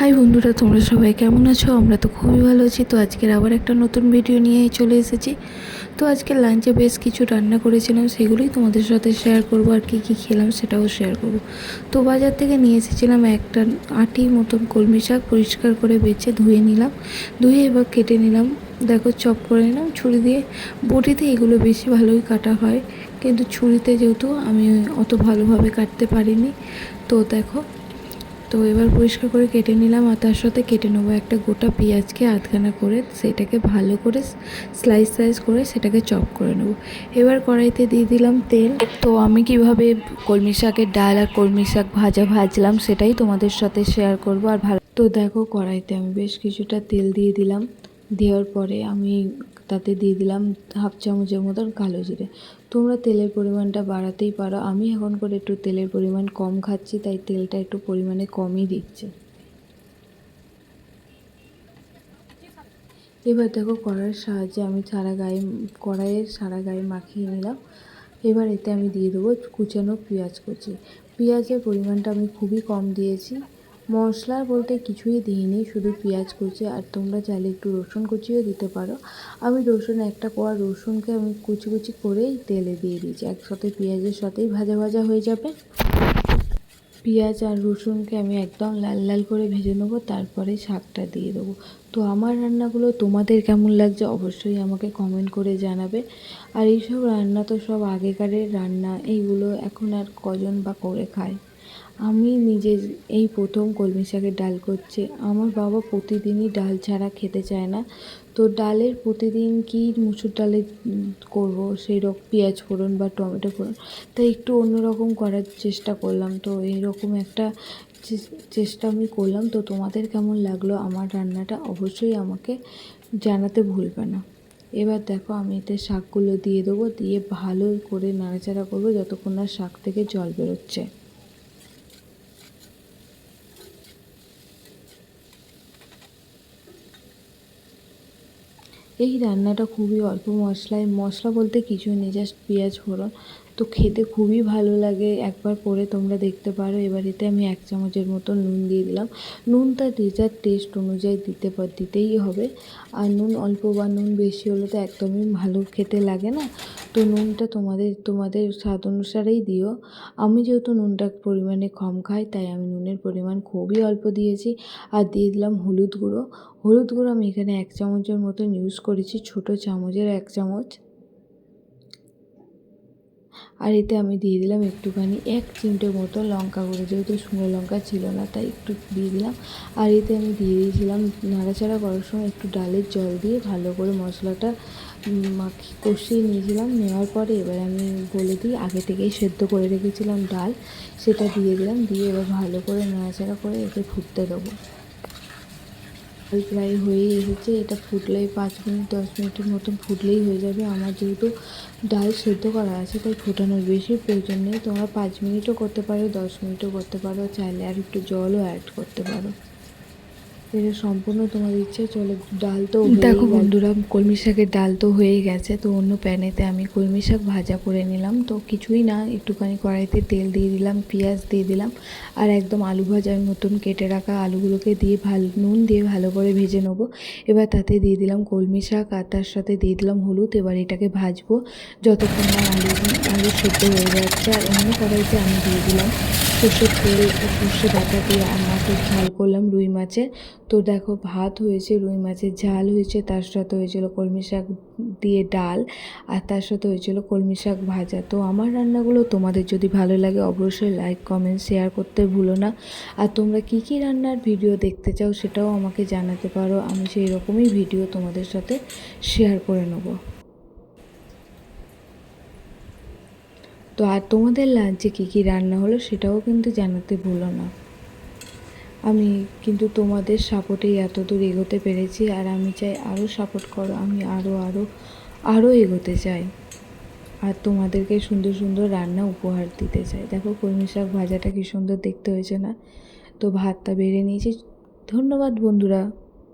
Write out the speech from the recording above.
High বন্ধুরা, তোমরা সবাই কেমন আছো? আমরা তো খুবই ভালো আছি। তো আজকের আবার একটা নতুন ভিডিও নিয়ে চলে এসেছি। তো আজকে লাঞ্চে বেশ কিছু রান্না করেছিলাম, সেগুলোই তোমাদের সাথে শেয়ার করব আর কী কী খেলাম সেটাও শেয়ার করব। তো বাজার থেকে নিয়ে এসেছিলাম একটা আটি মতন কলমি শাক, পরিষ্কার করে বেছে ধুয়ে নিলাম। ধুয়ে এবার কেটে নিলাম। দেখো, চপ করে নিলাম। ছুরি দিয়ে বটিতে এগুলো বেশি ভালোই কাটা হয়। কিন্তু ছুরিতে যেহেতু আমি অত ভালোভাবে কাটতে পারিনি। তো দেখো তো এবার পরিষ্কার করে কেটে নিলাম আর তার সাথে কেটে নেব একটা গোটা পেঁয়াজকে আধখানা করে সেটাকে ভালো করে স্লাইস স্লাইস করে সেটাকে চপ করে নেব। এবার কড়াইতে দিয়ে দিলাম তেল। তো আমি কীভাবে কলমি শাকের ডাল আর কলমি শাক ভাজা ভাজলাম সেটাই তোমাদের সাথে শেয়ার করব আর ভালো তো দেখো কড়াইতে আমি বেশ কিছুটা তেল দিয়ে দিলাম। দেওয়ার পরে আমি তাতে দিয়ে দিলাম হাফ চামচের মতন কালো জিরে। তোমরা তেলের পরিমাণটা বাড়াতেই পারো। আমি এখন করে একটু তেলের পরিমাণ কম খাচ্ছি, তাই তেলটা একটু পরিমাণে কমই দিচ্ছে। এবার দেখো কড়াইয়ের সাহায্যে আমি সারা গায়ে কড়াইয়ের সারা গায়ে মাখিয়ে নিলাম। এবার এতে আমি দিয়ে দেবো কুচানো পেঁয়াজ কুচি। পেঁয়াজের পরিমাণটা আমি খুবই কম দিয়েছি। মশলা বলতে কিছুই দিইনি শুধু পেঁয়াজ কুচি। আর তোমরা চাইলে একটু রসুন কুচিও দিতে পারো। আমি রসুন একটা কোয়া রসুনকে আমি কুচি কুচি করেই তেলে দিয়ে দিয়েছি। একসাথে পেঁয়াজের সাথেই ভাজা ভাজা হয়ে যাবে। পেঁয়াজ আর রসুনকে আমি একদম লাল লাল করে ভেজে নেব, তারপরে শাকটা দিয়ে দেবো। তো আমার রান্নাগুলো তোমাদের কেমন লাগছে অবশ্যই আমাকে কমেন্ট করে জানাবে। আর এইসব রান্না তো সব আগেকারের রান্না, এইগুলো এখন আর কজন বা করে খায়? আমি নিজে এই প্রথম কলমি শাকের ডাল করছি। আমার বাবা প্রতিদিনই ডাল ছাড়া খেতে চায় না। তো ডালের প্রতিদিন কি মুসুর ডালে করব? সেই রকম পেঁয়াজ ফোড়ন বা টমেটো ফোড়ন। তাই একটু অন্যরকম করার চেষ্টা করলাম। তো এইরকম একটা চেষ্টা আমি করলাম। তো তোমাদের কেমন লাগল আমার রান্নাটা অবশ্যই আমাকে জানাতে ভুলবে না। এবার দেখো আমি এতে শাকগুলো দিয়ে দেবো। দিয়ে ভালো করে নাড়াচাড়া করব যতক্ষণ না শাক থেকে জল বেরোচ্ছে। এই রান্নাটা খুবই অল্প মশলায়, মশলা বলতে কিছু নেই জাস্ট পেঁয়াজ ফোড়ন। তো খেতে খুবই ভালো লাগে, একবার করে তোমরা দেখতে পারো। এবার এতে আমি এক চামচের মতো নুন দিয়ে দিলাম। নুনটা যে যার টেস্ট অনুযায়ী দিতে দিতেই হবে। আর নুন অল্প বা নুন বেশি হলে তো একদমই ভালো খেতে লাগে না। তো নুনটা তোমাদের তোমাদের স্বাদ অনুসারেই দিও। আমি যেহেতু নুনটা পরিমাণে কম খাই, তাই আমি নুনের পরিমাণ খুবই অল্প দিয়েছি। আর দিয়ে দিলাম হলুদ গুঁড়ো। হলুদ গুঁড়ো আমি এখানে এক চামচের মতন ইউজ করেছি ছোটো চামচের এক চামচ। আর এতে আমি দিয়ে দিলাম একটুখানি এক চিমটে মতো লঙ্কা গুঁড়ো, যেহেতু শুকনো লঙ্কা ছিল না, তাই একটু দিয়ে দিলাম। আর এতে আমি দিয়ে দিয়েছিলাম নাড়াচাড়া করার সময় একটু ডালের জল দিয়ে ভালো করে মশলাটা মাখি, কষিয়ে নিয়েছিলাম। নেওয়ার পরে এবার আমি বলে দিই, আগে থেকেই সেদ্ধ করে রেখেছিলাম ডাল, সেটা দিয়ে দিলাম। দিয়ে এবার ভালো করে নাড়াচাড়া করে একে ফুটতে দেবো। ডাল প্রায় হয়ে এসেছে। এটা ফুটলেই পাঁচ মিনিট, দশ মিনিটের মতন ফুটলেই হয়ে যাবে। আমার যেহেতু ডাল সেদ্ধ করা আছে, তাই ফোটানোর বেশি প্রয়োজন নেই। তোমরা পাঁচ মিনিটও করতে পারো, দশ মিনিটও করতে পারো। চাইলে আর একটু জলও অ্যাড করতে পারো। এটা সম্পূর্ণ তোমার ইচ্ছে চলে ডাল তো দেখো বন্ধুরা কলমি শাকের ডাল তো হয়ে গেছে তো অন্য প্যানেতে আমি কলমি শাক ভাজা করে নিলাম। তো কিছুই না একটুখানি কড়াইতে তেল দিয়ে দিলাম পেঁয়াজ দিয়ে দিলাম আর একদম আলু ভাজার মতন কেটে রাখা আলুগুলোকে দিয়ে ভালো নুন দিয়ে ভালো করে ভেজে নেব। এবার তাতে দিয়ে দিলাম কলমি শাক আর তার সাথে দিয়ে দিলাম হলুদ এবার এটাকে ভাজবো। যতক্ষণ না আলু আলু সেদ্ধ হয়ে যাচ্ছে আর অন্য কড়াইতে আমি দিয়ে দিলাম সর্ষের তেল সর্ষে বাটা দিয়ে আর মাছের ঝাল করলাম রুই মাছের। তো দেখো, ভাত হয়েছে, রুই মাছের ঝাল হয়েছে, তার সাথে হয়েছিল কলমি শাক দিয়ে ডাল, আর তার সাথে হয়েছিল কলমি শাক ভাজা। তো আমার রান্নাগুলো তোমাদের যদি ভালো লাগে, অবশ্যই লাইক কমেন্ট শেয়ার করতে ভুলো না। আর তোমরা কী কী রান্নার ভিডিও দেখতে চাও, সেটাও আমাকে জানাতে পারো। আমি সেই রকমই ভিডিও তোমাদের সাথে শেয়ার করে নেব। তো আর তোমাদের লাঞ্চে কী কী রান্না হলো, সেটাও কিন্তু জানাতে ভুলো না। আমি কিন্তু তোমাদের সাপোর্টেই এত দূর এগোতে পেরেছি আর আমি চাই আরও সাপোর্ট করো, আমি আরও আরও আরও এগোতে চাই। আর তোমাদেরকে সুন্দর সুন্দর রান্না উপহার দিতে চাই। দেখো কলমি শাক ভাজাটা কী সুন্দর দেখতে হয়েছে না? তো ভাতটা বেড়ে নিয়েছি। ধন্যবাদ বন্ধুরা।